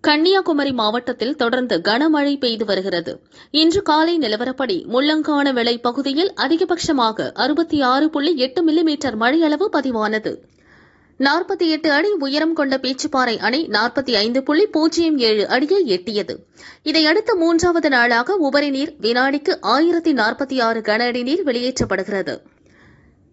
கன்னியாகுமரி மாவட்டத்தில் தொடர்ந்து கனமழை பெய்து வருகிறது. இன்று காலை நிலவரப்படி முள்ளங்கான விளை பகுதியில் அதிகபட்சமாக அறுபத்தி ஆறு புள்ளி எட்டு மில்லிமீட்டர் மழையளவு பதிவானது. நாற்பத்தி எட்டு அடி உயரம் கொண்ட பேச்சுப்பாறை அணை நாற்பத்தி ஐந்து புள்ளி பூஜ்ஜியம் ஏழு அடியை எட்டியது. இதையடுத்து மூன்றாவது நாளாக உபரி நீர் வினாடிக்கு ஆயிரத்தி நாற்பத்தி ஆறு கன அடி நீர் வெளியேற்றப்படுகிறது.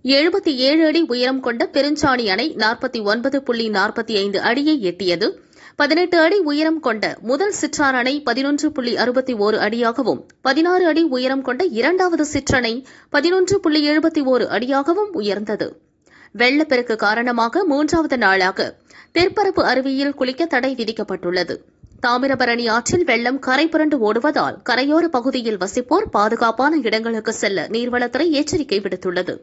எழுபத்தி ஏழு அடி உயரம் கொண்ட பெருஞ்சாணி அணை நாற்பத்தி ஒன்பது புள்ளி நாற்பத்தி ஐந்து அடியை எட்டியது. பதினெட்டு அடி உயரம் கொண்ட முதல் சிற்றார் அணை பதினொன்று புள்ளி அறுபத்தி ஓரு அடியாகவும் பதினாறு அடி உயரம் கொண்ட இரண்டாவது சிற்றணை பதினொன்று புள்ளி எழுபத்தி ஓரு அடியாகவும் உயர்ந்தது. வெள்ளப்பெருக்கு காரணமாக மூன்றாவது நாளாக தெற்பரப்பு அருவியில் குளிக்க தடை விதிக்கப்பட்டுள்ளது. தாமிரபரணி ஆற்றில் வெள்ளம் கரை புரண்டு ஓடுவதால் கரையோர பகுதியில் வசிப்போர் பாதுகாப்பான இடங்களுக்கு செல்ல நீர்வளத்துறை எச்சரிக்கை விடுத்துள்ளது.